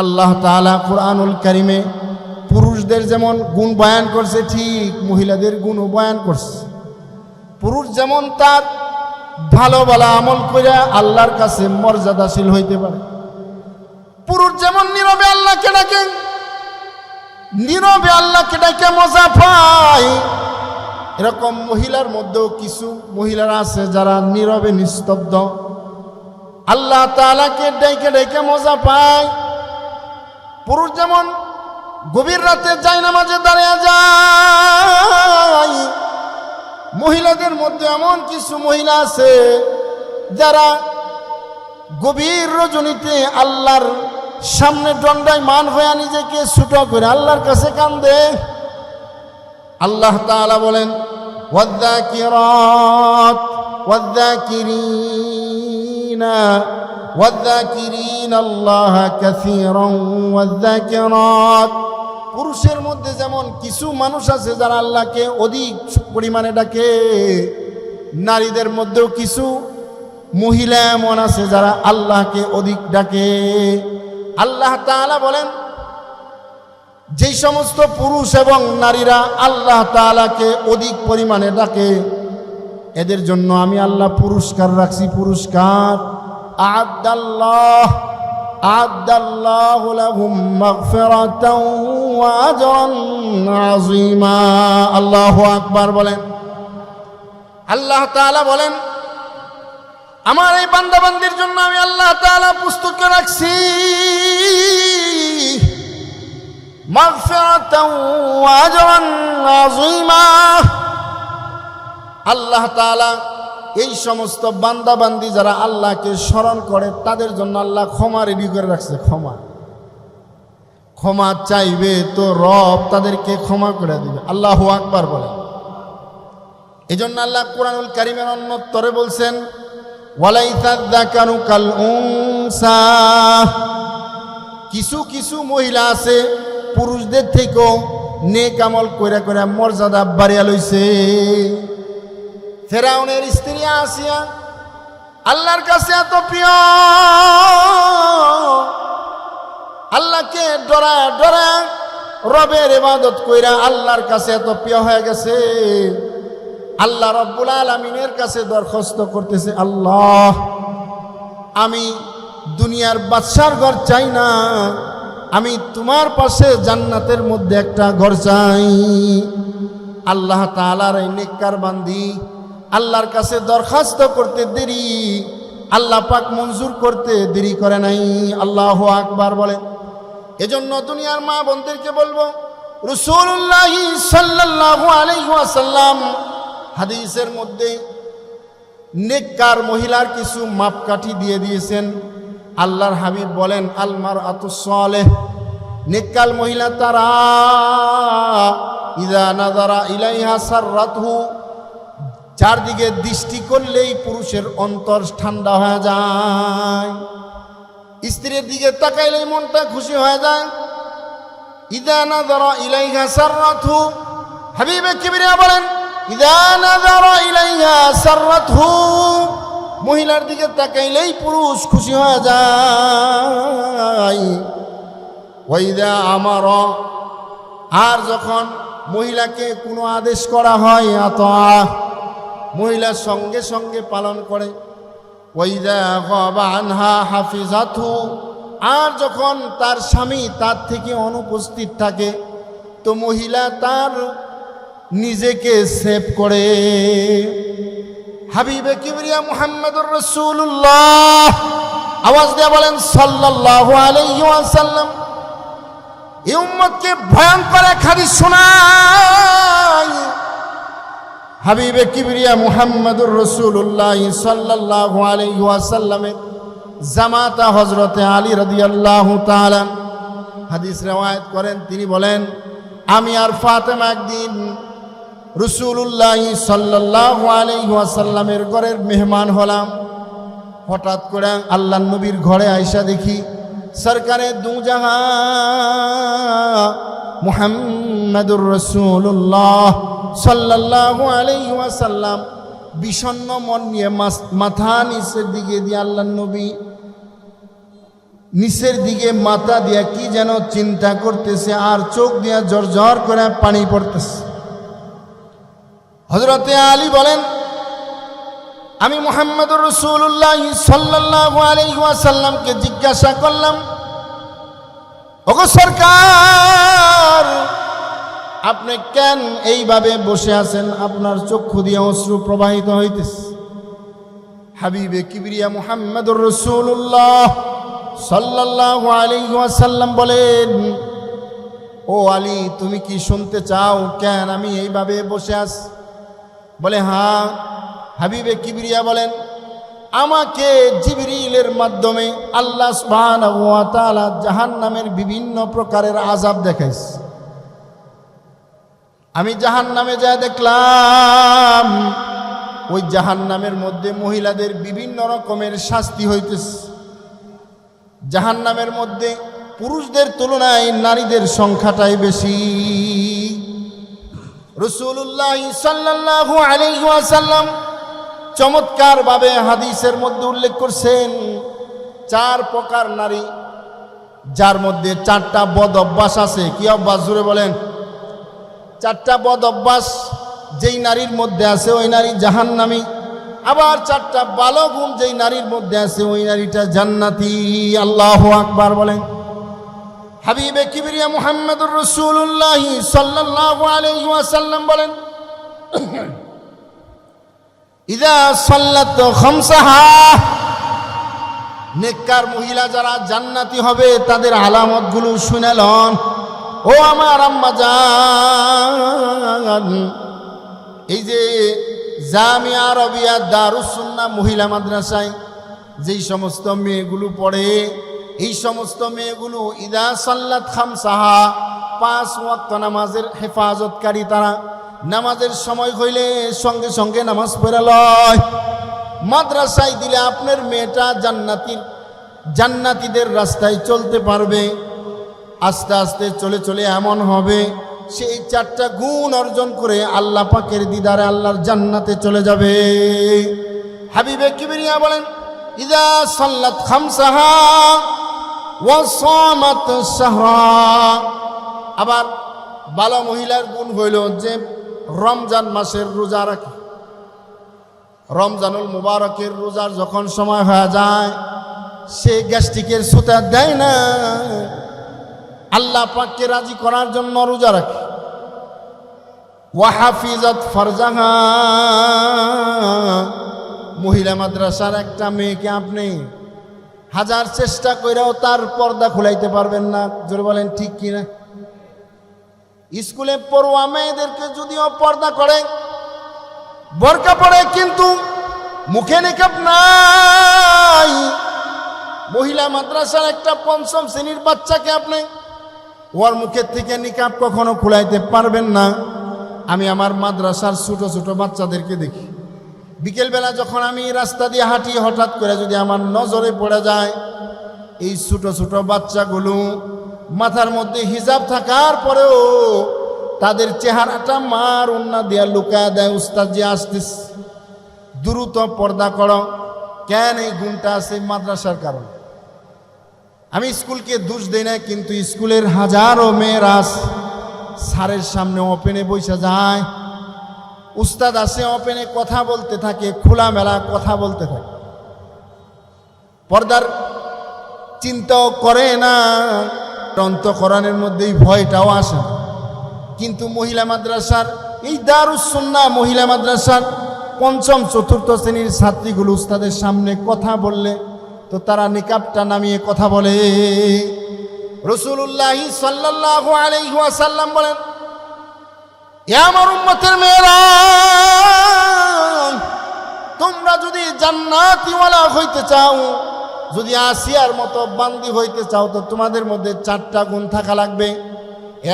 আল্লাহ তাআলা কোরআনুল কারিমে পুরুষদের যেমন গুণ বয়ান করছে, ঠিক মহিলাদের গুণও বয়ান করছে। পুরুষ যেমন তার ভালো ভালো আমল করে আল্লাহর কাছে মর্যাদাশীল হইতে পারে, পুরুষ যেমন নীরবে আল্লাহকে ডাকে, নীরবে আল্লাহকে ডাকে মজা পায়, এরকম মহিলার মধ্যেও কিছু মহিলারা আছে যারা নীরবে নিস্তব্ধ। আল্লাহ তালাকে ডেকে ডেকে মজা পায়। পুরুষ যেমন গভীর রাতে যায় নামাজে দাঁড়িয়ে যায়, মহিলাদের মধ্যে এমন কিছু মহিলা আছে যারা গভীর রজনীতে আল্লাহর সামনে দণ্ডায় মান হয়ে নিজেকে ছোট করে আল্লাহর কাছে কান্দে। আল্লাহ তাআলা বলেন, ওয়াদ্দাকিরাত, ওয়াদ্দাকিরিন। ওয়াদ্দাকিরিন আল্লাহ কাসীরান ওয়াদ্দাকিরাত পুরুষের মধ্যে যেমন কিছু মানুষ আছে যারা আল্লাহকে অধিক পরিমাণে ডাকে, নারীদের মধ্যেও কিছু মহিলা এমন আছে যারা আল্লাহকে অধিক ডাকে। আল্লাহ তাআলা বলেন, যেই সমস্ত পুরুষ এবং নারীরা আল্লাহ তাআলাকে অধিক পরিমাণে ডাকে এদের জন্য আমি আল্লাহ পুরস্কার রাখছি, পুরস্কার। আদাল্লাহ আল্লাহু আকবার বলেন। আল্লাহ বলেন, আমার এই বান্দাবান্দির জন্য আমি আল্লাহ তাআলা পুস্তকে রাখছি। মাগফিরাতাও ওয়া আল্লাহ তাআলা এই সমস্ত বান্দাবান্দি যারা আল্লাহকে স্মরণ করে, তাদের জন্য আল্লাহ ক্ষমা রেডি করে রাখছে, ক্ষমা। ক্ষমা চাইবে তো রব তাদেরকে ক্ষমা করে দিবে। আল্লাহ আকবার বলে। এই জন্য আল্লাহ কোরআনুল কারিমের অন্যত্তরে বলছেন কিছু কিছু মহিলা আছে, পুরুষদের থেকেও নেক আমল করে করে মর্যাদা বাড়িয়া লইছে। ফেরাউনের স্ত্রী আসিয়া, আল্লাহর কাছে এত প্রিয়। আল্লাহকে ডরা ডরা রবের ইবাদত কইরা আল্লাহর কাছে এত প্রিয় হয়ে গেছে। আল্লাহ রব্বুল আলমিনের কাছে দরখাস্ত করতেছে, আল্লাহ, আমি দুনিয়ার বাদশার ঘর চাই না। আমি তোমার পাশে জান্নাতের মধ্যে একটা ঘর চাই। আল্লাহ তালার এই নেককার বান্দি আল্লাহর কাছে দরখাস্ত করতে দেরি। আল্লাহ পাক মঞ্জুর করতে দেরি করে নাই। আল্লাহ আকবার বলে। এজন্য দুনিয়ার মা বোনদেরকে বলব রসুল্লাহ সাল্লাহ আলাইসাল্লাম হাদিসের মধ্যে নেককার মহিলার কিছু মাপকাঠি দিয়ে দিয়েছেন। আল্লাহর হাবিব বলেন আলমার আতুসলেহ নেককাল মহিলা তারা, ইদা নাদারা ইলাইহা সাররাতহু চারদিকে দৃষ্টি করলেই পুরুষের অন্তর ঠান্ডা হয়ে যায়। স্ত্রীর দিকে তাকাইলেই মনটা খুশি হয়ে যায়। ইদা নাদারা ইলাইহা সাররাতহু হাবিবে কিবরিয়া বলেন, ইদা নাদারা ইলাইহা সাররাতহু মহিলার দিকে তাকাইলেই পুরুষ খুশি হয়ে যায়। ওইদা আমার। আর যখন মহিলাকে কোনো আদেশ করা হয়, আত মহিলার সঙ্গে সঙ্গে পালন করে। ওইদা আনহা হাফিজাথু আর যখন তার স্বামী তার থেকে অনুপস্থিত থাকে, তো মহিলা তার নিজেকে সেভ করে। হাবিবে কিবরিয়া মুহাম্মদুর রসুল্লাহ আওয়াজ দিয়ে বলেন, সাল্লাল্লাহু আলাইহি ওয়াসাল্লাম, এই উম্মতকে ভয়ঙ্কর এক হাদিস শোনাই হাবিবে কিবরিয়া মুহাম্মদুর রসুল্লাহ সাল্লাল্লাহু আলাইহি ওয়াসাল্লামের জামাতা হজরতে আলী রাদিয়াল্লাহু তাআলা হাদিস রেওয়ায়েত করেন। তিনি বলেন, আমি আর ফাতেমা একদিন রসুল্লাহ সাল্লাহ আলাইসাল্লামের ঘরের মেহমান হলাম। হঠাৎ করে আল্লাহ নবীর ঘরে আইসা দেখি সরকারের দুজাহা মুহাম্মদুর রসুল্লাহ সাল্লাহ আলাইসাল্লাম বিষণ্ন মন নিয়ে মাথা নিচের দিকে দিয়ে আল্লাহ নবী নিচের দিকে মাথা দিয়া কি যেন চিন্তা করতেছে আর চোখ দিয়া জর্জর করে পানি পড়তেছে। হজরতে আলী বলেন, আমি মোহাম্মদুর রসুল্লাহ সাল্লাহ আলহাসাল্লামকে জিজ্ঞাসা করলাম, ওগো সরকার আপনি কেন এইভাবে বসে আছেন? আপনার চক্ষু দিয়ে অশ্রু প্রবাহিত হইতেছে। হাবিবে কিবরিয়া মুহাম্মদুর রসুল্লাহ সাল্লাহ আলহাসাল্লাম বলেন, ও আলী, তুমি কি শুনতে চাও কেন আমি এইভাবে বসে আছি? বলে হ্যাঁ। হাবিবে কিবরিয়া বলেন, আমাকে জিবরিলের মাধ্যমে আল্লাহ সুবহানাহু ওয়া তাআলা জাহান্নামের বিভিন্ন প্রকারের আজাব দেখাইছে। আমি জাহান্নামে যা দেখলাম, ওই জাহান্নামের মধ্যে মহিলাদের বিভিন্ন রকমের শাস্তি হইতেছে। জাহান্নামের মধ্যে পুরুষদের তুলনায় নারীদের সংখ্যাটাই বেশি। রসুল্লাহ সাল্লাল্লাহু আলাইহি ওয়াসাল্লাম চমৎকারভাবে হাদিসের মধ্যে উল্লেখ করছেন, চার প্রকার নারী, যার মধ্যে চারটা বদ অভ্যাস আছে। কি অভ্যাস? জুড়ে বলেন। চারটা বদ অভ্যাস, যেই নারীর মধ্যে আছে ওই নারী জাহান্নামী। আবার চারটা ভালো গুণ যেই নারীর মধ্যে আছে ওই নারীটা জান্নাতি। আল্লাহ আকবার বলেন। হাবিবে কিবরিয়া মুহাম্মদুর রসুল্লাহ সাল্লাল্লাহু আলাইহি ওয়াসাল্লাম বলেন, ইদা সাল্লাত খামসাহা। নেককার মহিলা যারা জান্নাতি হবে, তাদের আলামতগুলো শুনেলন ও আমার আম্মা জান। এই যে জামিয়া রবিয়া দারুসুন্না মহিলা মাদ্রাসায় যেই সমস্ত মেয়েগুলো পড়ে, এই সমস্ত মেয়েগুলো ইদা সাল্লাত খামসাহা, পাঁচ ওয়াক্ত নামাজের হেফাজতকারী তারা। নামাজের সময় হইলে সঙ্গে সঙ্গে নামাজ লয়। মাদ্রাসায় দিলে আপনার মেয়েটা জান্নাতির জান্নাতিদের রাস্তায় চলতে পারবে। আস্তে আস্তে চলে চলে এমন হবে। সেই চারটা গুণ অর্জন করে আল্লাহ পাকের দিদারে আল্লাহর জান্নাতে চলে যাবে। হাবিবে কিবরিয়া বলেন, ইদা সাল্লাত খামসাহা ওয়াসামাত সাহরা আবার বালা মহিলার গুণ হইল যে রমজান মাসের রোজা রাখে। রমজানুল মুবারকের রোজার যখন সময় হয়ে যায়, সে গ্যাস্ট্রিকের সুতা দেয় না। আল্লাহ পাককে রাজি করার জন্য রোজা রাখে। ওয়াহাফিজত ফরজাহা। মহিলা মাদ্রাসার একটা মেয়েকে আপনি হাজার চেষ্টা করেও তার পর্দা খুলাইতে পারবেন না। জোরে বলেন, ঠিক কিনা স্কুলে পড়ুয়া মেয়েদেরকে যদিও পর্দা করে, বোরকা পড়ে কিন্তু মুখে নিকাপ নাই। মহিলা মাদ্রাসার একটা পঞ্চম শ্রেণির বাচ্চাকে আপনি ওর মুখের থেকে নিকাপ কখনো খুলাইতে পারবেন না। আমি আমার মাদ্রাসার ছোট ছোট বাচ্চাদেরকে দেখি। বিকেলবেলা যখন আমি রাস্তা দিয়ে হাঁটি, হঠাৎ করে যদি আমার নজরে পড়ে যায়, এই ছোট ছোট বাচ্চাগুলো মাথার মধ্যে হিজাব থাকার পরেও তাদের চেহারাটা মার অন্যা দিয়া লুকায় দেয়, উস্তাদ যে আসতিস দ্রুত পর্দা করো। কেন এই গুণটা আছে মাদ্রাসার কারণে? আমি স্কুলকে দোষ দিই না কিন্তু স্কুলের হাজারো মেয়েরা স্যারের সামনে ওপেনে বসে যায়। উস্তাদ আসে ওপেনে কথা বলতে থাকে, খোলামেলা কথা বলতে থাকে। পর্দার চিন্তাও করে না অন্তকরণের মধ্যে এই ভয়টাও আসে কিন্তু মহিলা মাদ্রাসার, এই দারুসন্না মহিলা মাদ্রাসার পঞ্চম, চতুর্থ শ্রেণির ছাত্রীগুলো উস্তাদের সামনে কথা বললে তো তারা নিকাবটা নামিয়ে কথা বলে। রসুল্লাহ সাল্লাহ আলাইসাল্লাম বলেন তোমরা যদি জান্নাতিওয়ালা হইতে চাও, যদি আসিয়ার মতো বান্দি হইতে চাও, তো তোমাদের মধ্যে চারটা গুণ থাকা লাগবে।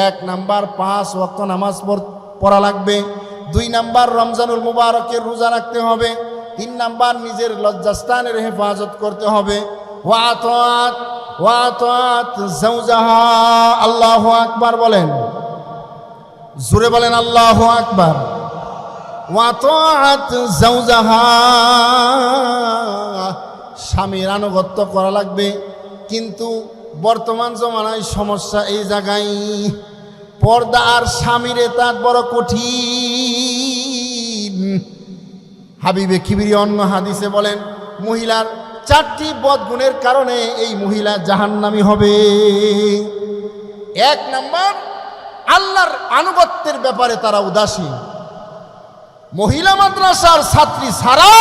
এক নাম্বার, পাঁচ ওয়াক্ত নামাজ পড়া লাগবে। দুই নাম্বার, রমজানুল মুবারকের রোজা রাখতে হবে। তিন নাম্বার, নিজের লজ্জাস্থানের হেফাজত করতে হবে। ওয়াত ওয়াত আল্লাহ আকবার বলেন। জুড়ে বলেন, আল্লাহ আকবার। স্বামীর আনুগত্য করা লাগবে। কিন্তু বর্তমান জমানায় সমস্যা এই জায়গায়। পর্দা আর স্বামীরে তার বড় কঠিন। হাবিবে খিবিরি অন্য হাদিসে বলেন, মহিলার চারটি বদগুণের কারণে এই মহিলা জাহান্নামি হবে। এক নম্বর, আল্লাহর আনুগত্যের ব্যাপারে তারা উদাসীন। মহিলা মাদ্রাসার ছাত্রী ছাড়া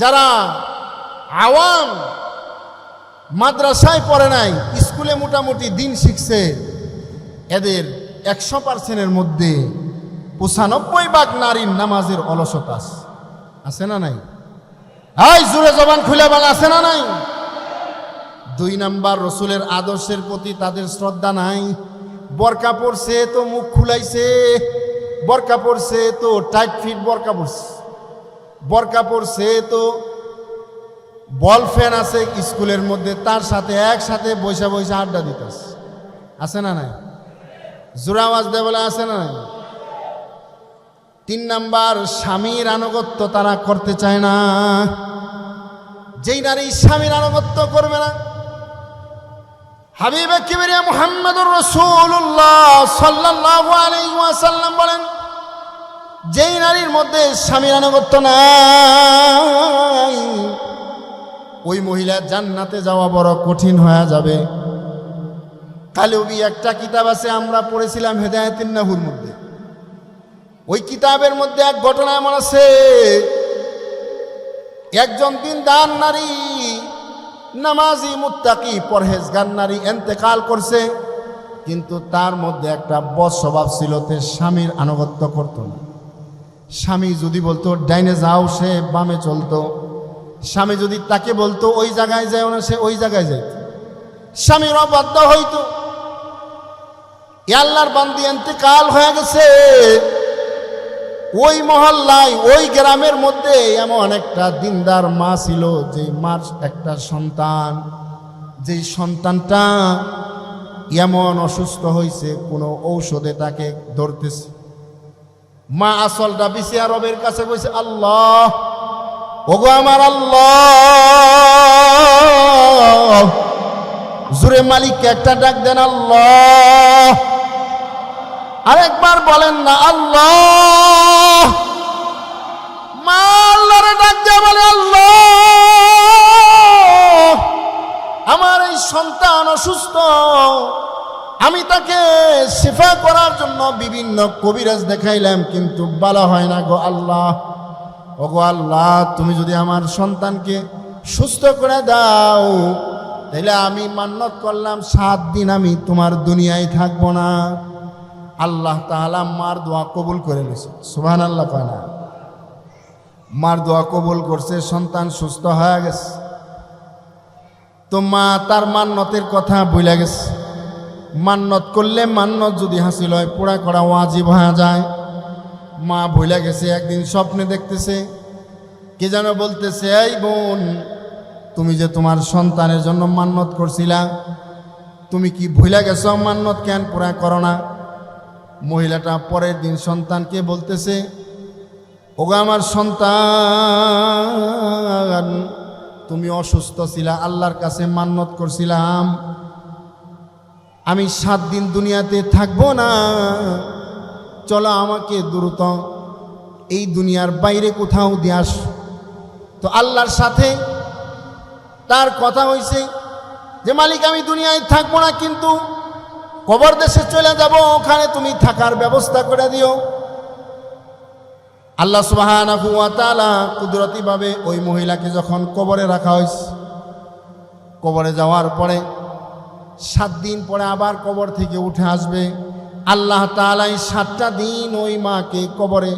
যারা আওয়াম মাদ্রাসায় পড়ে নাই, স্কুলে মোটামুটি দিন শিখছে, এদের একশো পার্সেন্টের মধ্যে পঁচানব্বই ভাগ নারীর নামাজের অলসতা আছে। না নাই? এই জুড়ে জবান খুলে বলা, আছে না নাই? দুই নাম্বার, রসুলের আদর্শের প্রতি তাদের শ্রদ্ধা নাই। বরকা পড়ছে তো মুখ খুলাইছে, বরকা পড়ছে তো টাইট ফিট বরকা পড়ছে বরকা পড়ছে তো বল ফ্যান আছে স্কুলের মধ্যে, তার সাথে একসাথে বৈশা বৈশা আড্ডা দিতেছে। আছে না নাই? জোরা আওয়াজ দেয় বলে আছে না নাই? তিন নাম্বার, স্বামীর আনুগত্য তারা করতে চায় না। যেই নারী স্বামীর আনুগত্য করবে না, হাবিবে কিবরিয়া মুহাম্মদুর রাসূলুল্লাহ সাল্লাল্লাহু আলাইহি ওয়াসাল্লাম বলেন, যেই নারীর মধ্যে স্বামীর আনুগত্য নাই, ওই মহিলা জান্নাতে যাওয়া বড় কঠিন হয়ে যাবে। কালেবি একটা কিতাব আছে, আমরা পড়েছিলাম হেদায়তিন নাহুর মধ্যে। ওই কিতাবের মধ্যে এক ঘটনা এমন আছে। একজন দিনদার নারী, নামাজি মুত্তাকি, পরহেজগার নারী এন্তেকাল করছে, কিন্তু তার মধ্যে একটা বদ স্বভাব ছিল তে স্বামীর আনুগত্য করত না। স্বামী যদি বলতো, ডাইনে যাও, সে বামে চলতো। স্বামী যদি তাকে বলতো, ওই জায়গায় যায় না, সে ওই জায়গায় যাইত। স্বামীর অবাধ্য হইতো। আল্লাহর বান্দি এন্তেকাল হয়ে গেছে। ওই মহল্লায়, ওই গ্রামের মধ্যে এমন একটা দিনদার মা ছিল যে মার একটা সন্তান। যে সন্তানটা এমন অসুস্থ হয়েছে কোনো ঔষধে তাকে ধরতেছে। মা আসলটা বিসি আরবের কাছে কইছে, আল্লাহ, ওগো আমার আল্লাহ, জুরে মালিককে একটা ডাক দেন, আল্লাহ। আরেকবার বলেন না, আল্লাহ। ডাক বলে, আল্লাহ। আমার এই সন্তান অসুস্থ। আমি তাকে শিফা করার জন্য বিভিন্ন কবিরাজ দেখাইলাম, কিন্তু ভালো হয় না গো আল্লাহ। ও গো আল্লাহ, তুমি যদি আমার সন্তানকে সুস্থ করে দাও তাহলে আমি মান্যত করলাম, সাত দিন আমি তোমার দুনিয়ায় থাকব না। আল্লাহ তাআলা মার দোয়া কবুল করে নিছে সুবহান আল্লাহ পানা মার দোয়া কবুল করছে, সন্তান সুস্থ হয়ে গেছে। তো মা তার মান্নতের কথা বইলা গেছে। মান্নত করলে মান্নত যদি হাসিল হয়, পোড়া করা ওয়াজিব হয়ে যায়। মা ভুলে গেছে, একদিন স্বপ্নে দেখতেছে, কে যেন বলতেছে, এই বোন, তুমি যে তোমার সন্তানের জন্য মান্নত করছিলা, তুমি কি ভুলে গেছ মান্নত কেন পুরা করো না? মহিলাটা পরের দিন সন্তানকে বলতেছে, ওগো আমার সন্তান, তুমি অসুস্থ ছিলা, আল্লাহর কাছে মান্নত করছিলাম। আমি সাত দিন দুনিয়াতে থাকব না। চলো আমাকে দ্রুত এই দুনিয়ার বাইরে কোথাও দিয়ে আস। তো আল্লাহর সাথে তার কথা হয়েছে যে, মালিক, আমি দুনিয়ায় থাকব না কিন্তু কবর দেশে চলে যাব, ওখানে তুমি থাকার ব্যবস্থা করে দিও। আল্লাহ তাআলা কুদরতিভাবে ওই মহিলাকে যখন কবরে রাখা হয়েছে, কবরে যাওয়ার পরে সাত দিন পরে আবার কবর থেকে উঠে আসবে। আল্লাহ তাআলা এই সাতটা দিন ওই মাকে কবরে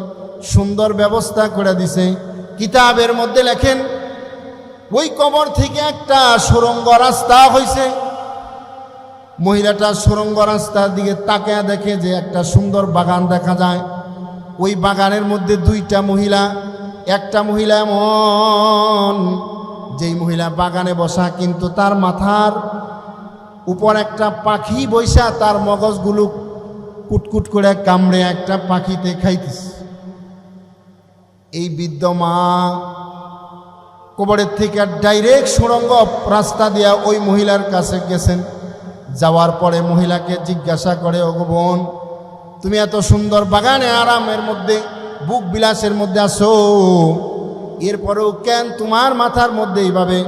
সুন্দর ব্যবস্থা করে দিছে। কিতাবের মধ্যে লেখেন, ওই কবর থেকে একটা সুরঙ্গ রাস্তা হয়েছে মহিলাটা সুরঙ্গ রাস্তার দিকে তাকিয়ে দেখে যে একটা সুন্দর বাগান দেখা যায়। ওই বাগানের মধ্যে দুইটা মহিলা, একটা মহিলা এমন, যেই মহিলা বাগানে বসা, কিন্তু তার মাথার উপর একটা পাখি বৈশা তার মগজগুলো কুটকুট করে কামড়ে একটা পাখিতে খাইতেছে। এই বৃদ্ধ মা কবরের থেকে ডাইরেক্ট সুড়ঙ্গ রাস্তা দিয়া ওই মহিলার কাছে গেছেন। যাওয়ার পরে মহিলাকে জিজ্ঞাসা করে, ওগো বোন, তুমি এত সুন্দর বাগানে আরামের মধ্যে, বুক বিলাসের মধ্যে আসো এরপরেও কেন তোমার মাথার মধ্যে এইভাবে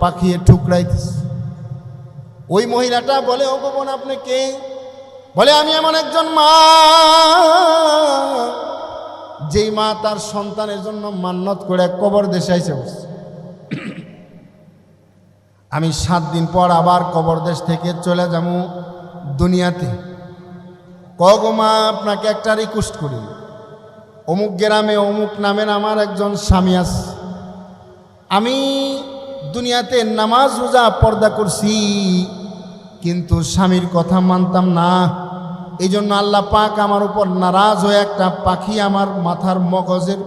পাখিয়ে ঠুকরাইতেছে? ওই মহিলাটা বলে, ওগো বোন, আপনি কে? বলে, আমি এমন একজন মা। যেই মা তার সন্তানের জন্য মান্নত করে কবর দেশাইছে বসছে আমি সাত দিন পর আবার কবর দেশ থেকে চলে যাব দুনিয়াতে। কগমা আপনাকে একটা রিকোয়েস্ট করি। অমুক গ্রামে অমুক নামের আমার একজন স্বামী আছে। আমি দুনিয়াতে নামাজ, রোজা পর্দা করছি, কিন্তু স্বামীর কথা মানতাম না। এই জন্য আল্লাহ পাক আমার উপর নারাজ হয়ে একটা পাখি আমার মাথার মগজের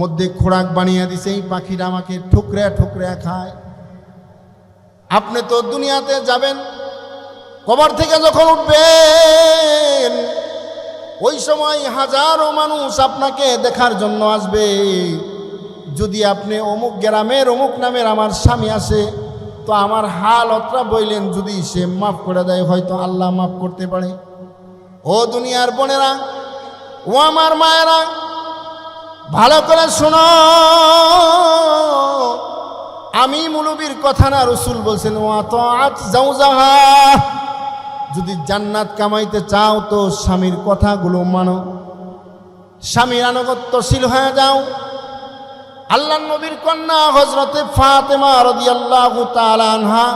মধ্যে খোরাক বানিয়ে দিছে। এই পাখিটা আমাকে ঠুকরে ঠুকরে খায়। আপনি তো দুনিয়াতে যাবেন, কবর থেকে যখন উঠবেন, ওই সময় হাজারো মানুষ আপনাকে দেখার জন্য আসবে। যদি আপনি অমুক গ্রামের, অমুক নামের আমার স্বামী আসে, তো আমার হাল অত্রা বইলেন, যদি সে মাফ করে দেয়, হয়তো আল্লাহ মাফ করতে পারে। ও দুনিয়ার বোনেরা, ও আমার মায়েরা, ভালো করে শোনো। আমি মুলুবির কথা না, রসুল বলছেন যাহা যদি জান্নাত কামাইতে চাও তো স্বামীর কথাগুলো মানো। স্বামীর আনুগত্যশীল হয়ে যাও। আল্লাহ নবীর কন্যা হজরতে ফাতেমা তাআলা আনহা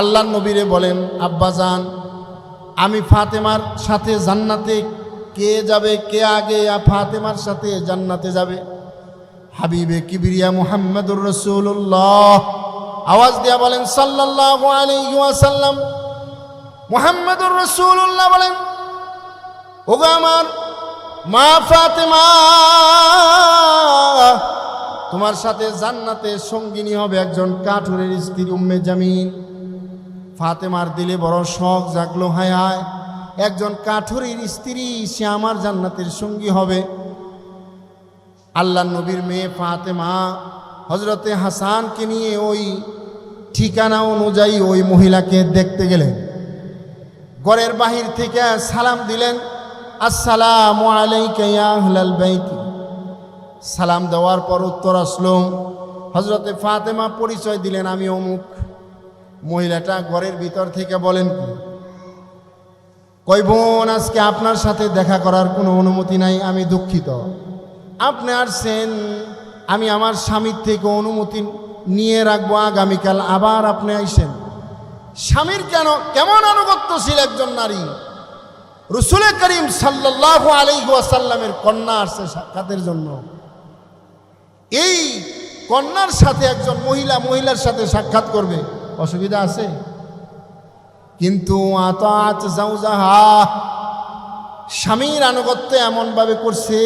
আল্লাহ নবীরে বলেন আব্বাজান আমি ফাতেমার সাথে জান্নাতে কে যাবে, কে আগে ফাতেমার সাথে জান্নাতে যাবে? হাবিবে কিবরিয়া মুহাম্মদুর রসুল্লাহ আওয়াজ দিয়া বলেন, সাল্লাল্লাহু আলাইহি ওয়াসাল্লাম। মুহাম্মদুর রসুল্লাহ বলেন, ওগো আমার মা ফাতেমা, তোমার সাথে জান্নাতে সঙ্গিনী হবে একজন কাঠুরের স্ত্রী উম্মে জামিন ফাতেমার দিলে বড় শখ জাগলো হায় হায়। একজন কাঠুরের স্ত্রী, সে আমার জান্নাতের সঙ্গী হবে। আল্লাহ নবীর মেয়ে ফাতেমা হজরতে হাসানকে নিয়ে ওই ঠিকানা অনুযায়ী ওই মহিলাকে দেখতে গেলেন। ঘরের বাহির থেকে সালাম দিলেন, আসসালামু আলাইকা আহলাল বাইতি। সালাম দেওয়ার পর উত্তর আসলো হজরতে ফাতেমা পরিচয় দিলেন আমি অমুক। মহিলাটা ঘরের ভিতর থেকে বলেন কি কই বোন, আজকে আপনার সাথে দেখা করার কোনো অনুমতি নাই, আমি দুঃখিত। আপনি আসছেন, আমি আমার স্বামীর থেকে অনুমতি নিয়ে রাখব, আগামীকাল আবার আপনি আইসেন। স্বামীর কেন, কেমন আনুগত্যশীল একজন নারী? রসুল করিম সাল্লাহ আলাইসাল্লামের কন্যা আসছে সাক্ষাতের জন্য? এই কন্যার সাথে একজন মহিলা, মহিলার সাথে সাক্ষাৎ করবে। অসুবিধা আছে? কিন্তু আত যাও যাহা স্বামীর আনুগত্য এমনভাবে করছে।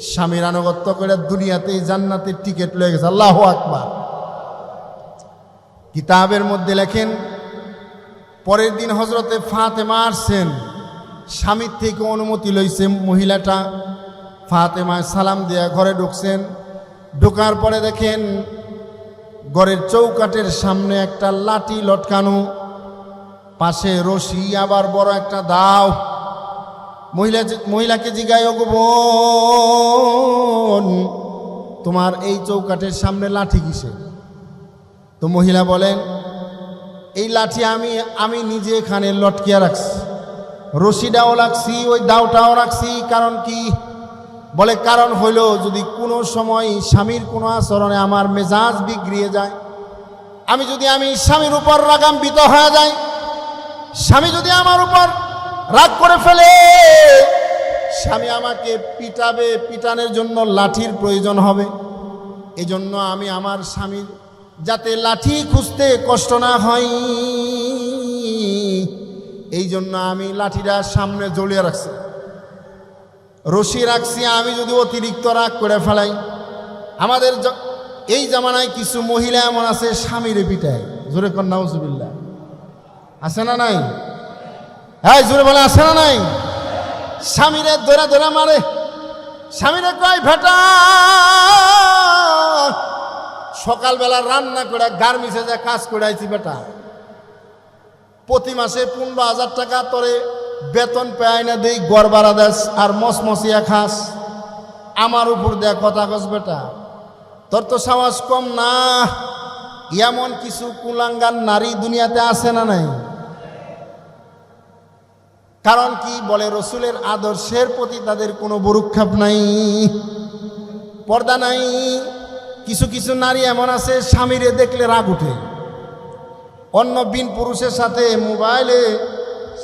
স্বামীর আনুগত্য করে দুনিয়াতে জান্নাতের টিকিট লয়ে গেছে। আল্লাহ আকবার। কিতাবের মধ্যে লেখেন, পরের দিন হজরতে ফাতেমা আসছেন। স্বামীর থেকে অনুমতি লইছে মহিলাটা। ফাতেমায় সালাম দেয়া ঘরে ঢুকছেন। ঢোকার পরে দেখেন, ঘরের চৌকাটের সামনে একটা লাঠি লটকানো। পাশে রশি, আবার বড় একটা দাও। মহিলা মহিলাকে জিগায় গো বোন, তোমার এই চৌকাটের সামনে লাঠি কিসে? তো মহিলা বলেন, এই লাঠি আমি আমি নিজে এখানে লটকিয়া রাখছি। রশিটাও রাখছি, ওই দাওটাও রাখছি। কারণ কি? বলে, কারণ হইল যদি কোনো সময় স্বামীর কোনো আচরণে আমার মেজাজ বিগড়িয়ে যায়, আমি যদি আমি স্বামীর উপর রাগাম্বিত হয়ে যাই স্বামী যদি আমার উপর রাগ করে ফেলে, স্বামী আমাকে পিটাবে, পিটানের জন্য লাঠির প্রয়োজন হবে। এজন্য আমি আমার স্বামীর যাতে লাঠি খুঁজতে কষ্ট না হয় এই জন্য আমি লাঠিটা সামনে জ্বলিয়ে রাখছি। রশি রাখছি, আমি যদি অতিরিক্ত রাগ করে ফেলাই। আমাদের এই জামানায় কিছু মহিলা এমন আছে, স্বামীরে পিটায়। জোরে কন্যা উজুবিল্লা আছে না নাই? হ্যাঁ জোরে বলে আছে না নাই? স্বামীরে ধরে ধরে মারে। স্বামীরে কয়, ভেটা, সকালবেলা রান্না করে গার্মিসে যা কাজ করে আইছি, বেটা। প্রতি মাসে পনেরো হাজার টাকা তোরে বেতন পেয়ে না দেই গড় বাড়া দেস আর মসমসিয়া খাস। আমার উপর দেয়া কথা কস, বেটা। তোর তো সাহস কম না। এমন কিছু কুলাঙ্গান নারী দুনিয়াতে আছে না নাই? কারণ কি বলে রসুলের আদর্শের প্রতি তাদের কোনো বরুক্ষাপ নাই, পর্দা নাই। কিছু কিছু নারী এমন আছে, স্বামীরে দেখলে রাগ উঠে। অন্য বিন পুরুষের সাথে মোবাইলে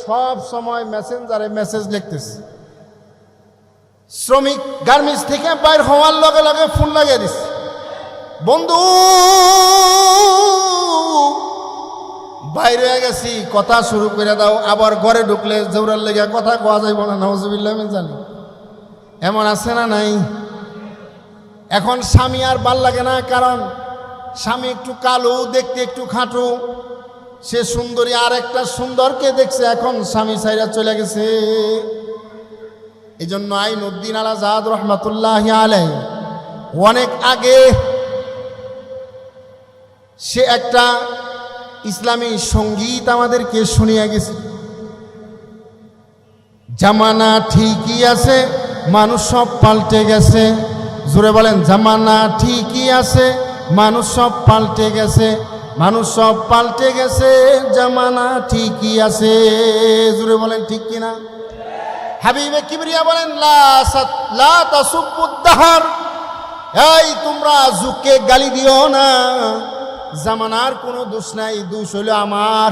সব সময় মেসেঞ্জারে মেসেজ লিখতেছে। শ্রমিক গার্মেন্টস থেকে বাইর হওয়ার লগে লগে ফোন লাগিয়ে দিচ্ছে বন্ধু বাইরে হয়ে গেছি, কথা শুরু করে দাও, আবার ঘরে ঢুকলে জৌরার লেগে কথা কোয়া যাইব না নজবিল্লা আমি জানি এমন আছে না নাই? এখন স্বামী আর ভালো লাগে না, কারণ স্বামী একটু কালো, দেখতে একটু খাটো। সে সুন্দরী আর একটা সুন্দরকে দেখছে, এখন স্বামী সাইরা চলে গেছে। এই জন্য আইন উদ্দিন আলা জাহাদ রহমতুল্লাহ আলাই অনেক আগে সে একটা ইসলামী সংগীত আমাদেরকে শুনিয়ে গেছে। জামানা ঠিকই আছে, মানুষ সব পাল্টে গেছে। জোরে বলেন, জামানা ঠিকই আছে, মানুষ সব পাল্টে গেছে। মানুষ সব পাল্টে গেছে, জামানা ঠিকই আছে। জোরে বলেন, ঠিক কিনা? হাবিবে কিবরিয়া বলেন এই তোমরা যুগকে গালি দিও না। জামানার কোনো দোষ নাই, দোষ হলো আমার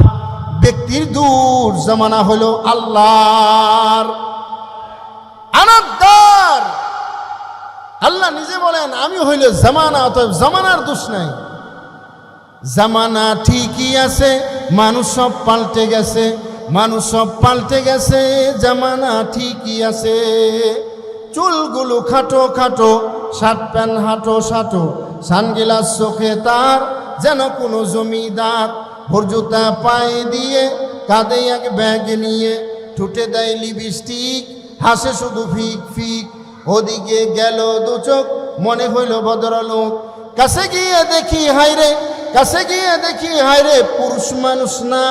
ব্যক্তির দূর জামানা হলো আল্লাহর। আনাদ্দার আল্লাহ নিজে বলেন, আমি হইল জামানা, অতএব জামানার দোষ নাই। জামানা ঠিকই আছে, মানুষ সব পাল্টে গেছে, মানুষ সব পাল্টে গেছে, জামানা ঠিকই আছে। চুলগুলো খাটো খাটো, শার্ট প্যান্ট হাঁটো সাটো, সানগিলাস চোখে তার যেন কোনো জমিদার ভোরজুতা পায়ে দিয়ে কাঁধে এক ব্যাগ নিয়ে ঠুটে দেয় লিপস্টিক, হাসে শুধু ফিক ফিক। ওদিকে গেল দু চোখ, মনে হইল ভদ্রলোক। কাছে গিয়ে দেখি হাইরে কাছে গিয়ে দেখি হাইরে পুরুষ মানুষ না।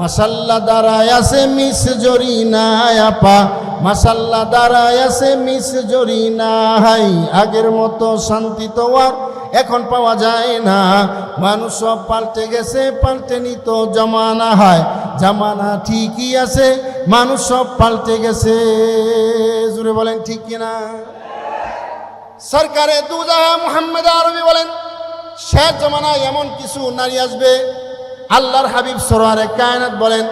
মাসাল্লা দাঁড়ায় আছে মিস জরি না আপা। মাসাল্লা দাঁড়ায় আছে মিস জরি না হাই। আগের মতো শান্তি তো আর এখন পাওয়া যায় না। মানুষ সব পাল্টে গেছে, পাল্টে নিত জমানা হয়। জামানা ঠিকই আছে, মানুষ সব পাল্টে গেছে। জুড়ে বলেন ঠিক কিনা সরকারে দুজাহা মুহাম্মদ আরবি বলেন, শেষ জমানায় এমন কিছু নারী আসবে, আল্লাহর হাবিব সরোয়ারে কায়নাত বলেন,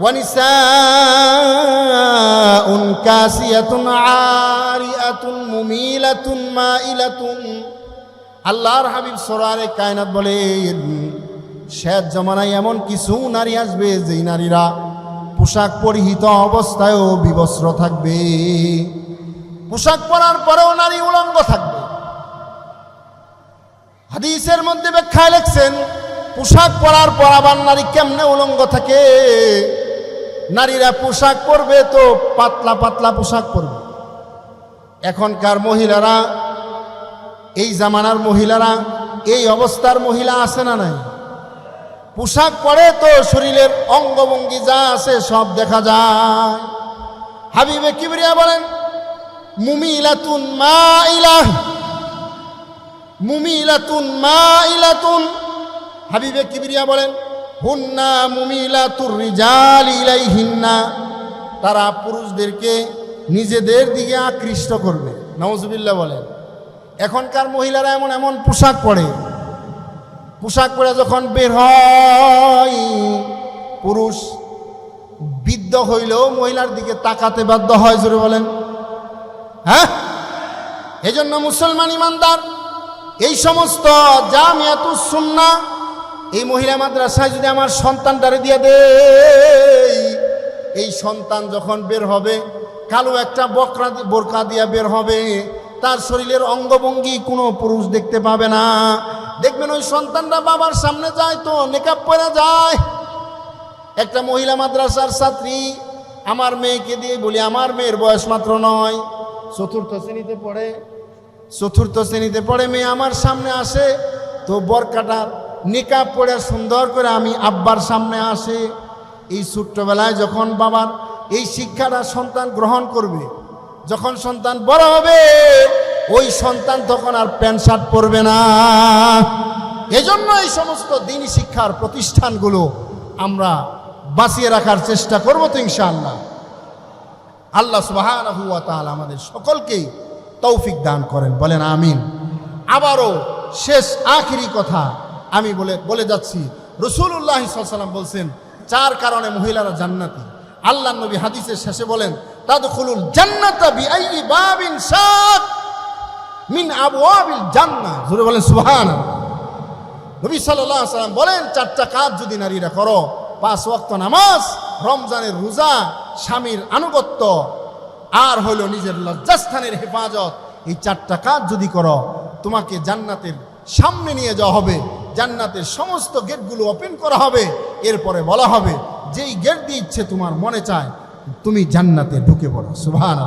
ওয়ানিসাউন কাসিয়াতুন আরিয়াতুন মুমিলাতুন মাইলাতুন আল্লাহর হাবিব সোরারে কায়নাত বলেন শেষ জমানায় এমন কিছু নারী আসবে যেই নারীরা পোশাক পরিহিত অবস্থায়ও বিবস্ত্র থাকবে। পোশাক পরার পরেও নারী উলঙ্গ থাকবে। হাদিসের মধ্যে ব্যাখ্যায় লেখছেন, পোশাক পরার পর আবার নারী কেমনে উলঙ্গ থাকে? নারীরা পোশাক পরবে তো পাতলা পাতলা পোশাক পরবে। এখনকার মহিলারা এই জামানার মহিলারা, এই অবস্থার মহিলা আছে না নাই? পোশাক পরে তো শরীরের অঙ্গভঙ্গি যা আছে সব দেখা যায়। হাবিবে কিবরিয়া বলেন, মুমিলাতুন মাইলা মুমিলাতুন মাইলাতুন হাবিবে কিবরিয়া বলেন, হুন্না মুমিলাতুর রিজাল ইলাইহিন্না। তারা পুরুষদেরকে নিজেদের দিকে আকৃষ্ট করবে। নওয়াজবিল্লাহ বলেন এখনকার মহিলারা এমন এমন পোশাক পরে। পোশাক পরে যখন বের হয়, পুরুষ বিদ্ধ হইলেও মহিলার দিকে তাকাতে বাধ্য হয়, জোরে বলেন। হ্যাঁ? এজন্য মুসলমান ইমানদার, এই সমস্ত যা জামিয়াতু সুন্না এই মহিলা মাদ্রাসায় যদি আমার সন্তান সন্তানটারে দিয়ে দে এই সন্তান যখন বের হবে, কালো একটা বকরা বোরকা দিয়া বের হবে তার শরীরের অঙ্গভঙ্গি কোনো পুরুষ দেখতে পাবে না। দেখবেন ওই সন্তানরা বাবার সামনে যায় তো নেকাব পরে যায়। একটা মহিলা মাদ্রাসার ছাত্রী, আমার মেয়েকে দিয়ে বলি, আমার মেয়ের বয়স মাত্র নয়। চতুর্থ শ্রেণীতে পড়ে। চতুর্থ শ্রেণীতে পড়ে, মেয়ে আমার সামনে আসে। তো বরকাটার নিকাব পড়ে সুন্দর করে আমি আব্বার সামনে আসে। এই ছোট্টবেলায় যখন বাবার এই শিক্ষাটা সন্তান গ্রহণ করবে যখন সন্তান বড় হবে, ওই সন্তান তখন আর প্যান্ট শার্ট পরবে না। এজন্য এই সমস্ত দিনী শিক্ষার প্রতিষ্ঠানগুলো আমরা বাঁচিয়ে রাখার চেষ্টা করব তো ইনশাআল্লাহ। আল্লাহ তাআলা আমাদের সকলকেই তৌফিক দান করেন, বলেন আমিন। আবারও শেষ আখিরি কথা আমি বলে বলে যাচ্ছি। রসুল্লাহ সাল্লাম বলছেন, চার কারণে মহিলারা জান্নাতি। আল্লাহ নবী হাদিসের শেষে বলেন তাদখুলুল জান্নাতা বিআইয়ি বাবিন শাক মিন আবওয়াবিল জান্নাহ। জোরে বলেন, সুবহানাল্লাহ। নবী সাল্লাহ সাল্লাম বলেন, চারটা কাজ যদি নারীরা করো, পাঁচ ওয়াক্ত নামাজ, রমজানের রোজা, স্বামীর আনুগত্য, আর হলো নিজের লজ্জাস্থানের হেফাজত, এই চারটা কাজ যদি করো, তোমাকে জান্নাতের সামনে নিয়ে যাওয়া হবে, জান্নাতের সমস্ত গেটগুলো ওপেন করা হবে, এরপরে বলা হবে, যেই গেট দিয়ে ইচ্ছে তোমার মনে চায় তুমি জান্নাতে ঢুকে পড়ো সুভান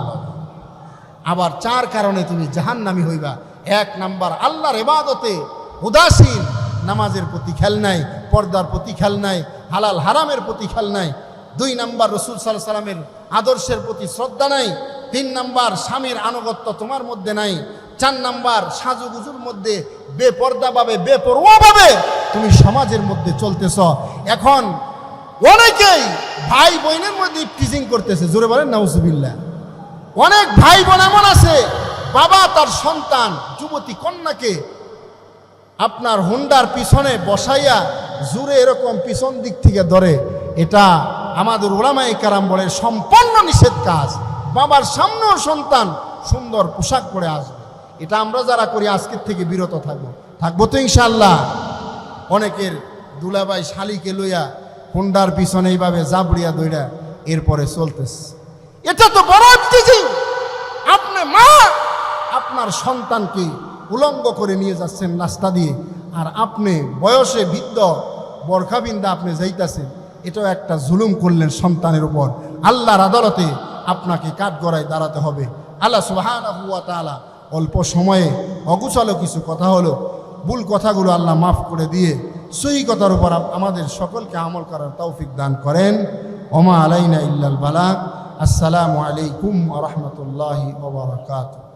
আবার চার কারণে তুমি জাহান্নামি হইবা। এক নাম্বার, আল্লাহর এবাদতে উদাসীন। নামাজের প্রতি খেল নাই, পর্দার প্রতি খেল নাই, হালাল হারামের প্রতি খেল নাই। দুই নাম্বার, রসুল সাল্লাহ সাল্লামের আদর্শের প্রতি শ্রদ্ধা নাই। তিন নাম্বার, স্বামীর আনুগত্য তোমার মধ্যে নাই। চার নাম্বার, সাজুগুজুর মধ্যে বেপর্দাভাবে, বেপরোয়াভাবে তুমি সমাজের মধ্যে চলতেছ। এখন অনেকেই ভাই বোনের মধ্যে টিচিং করতেছে, জোরে বলেন, নাউজুবিল্লাহ। অনেক ভাই বোন এমন আছে, বাবা তার সন্তান, যুবতী কন্যাকে আপনার হুন্ডার পিছনে বসাইয়া জুড়ে এরকম পিছন দিক থেকে ধরে, এটা আমাদের ওলামাই কারাম বলে সম্পন্ন নিষেধ কাজ। বাবার সামনেও সন্তান সুন্দর পোশাক পরে আসবে। এটা আমরা যারা করি, আজকের থেকে বিরত থাকব। থাকব তো ইনশাল্লাহ অনেকের দুলাবাই শালিকে লইয়া হুন্ডার পিছনে এইভাবে জাবড়িয়া দইরা এরপরে চলতেছে। এটা তো বড় টিচিং আপনি মা, আপনার সন্তানকে উলঙ্গ করে নিয়ে যাচ্ছেন রাস্তা দিয়ে, আর আপনি বয়সে বৃদ্ধ, বরখাবিন্দা আপনি যাইতাছেন, এটাও একটা জুলুম করলেন সন্তানের উপর। আল্লাহর আদালতে আপনাকে কাঠগড়ায় দাঁড়াতে হবে। আল্লাহ তাআলা অল্প সময়ে অগুচল কিছু কথা হলো, ভুল কথাগুলো আল্লাহ মাফ করে দিয়ে সহি কথার উপর আমাদের সকলকে আমল করার তৌফিক দান করেন। ওমা আলাইনা ইল্লাল বালাক আসসালামু আলাইকুম রাহমাতুল্লাহি ওয়া বারাকাতুহু।